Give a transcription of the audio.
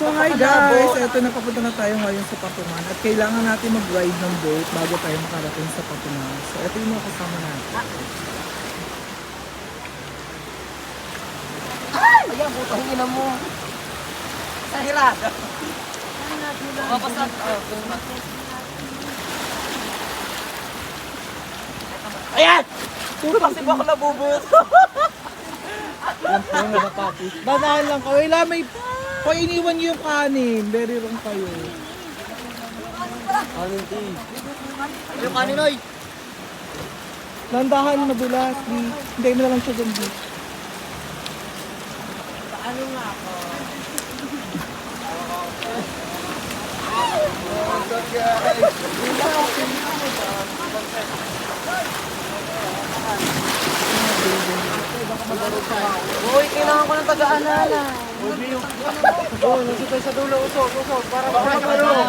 So hi guys, eto na papunta na tayo ngayon sa Patungan at kailangan natin mag-ride ng boat bago tayo makarating sa Patungan. So eto yung mga kasama natin. Ayan, putang ina mo. Sa hirap. Papasag. Ayan! Puro kasi ba ako nabubut? Dadaan lang kayo. Wala may painiwan niyo yung kanin. Very wrong kayo. Yung kaninoy. Landahan madulas. Di- Hindi mo na lang siya dun. di. Ano nga ako? Uy, kailangan ko ng taga-alala. Oh, nandito tayo sa dulo, usok, usok, para para para.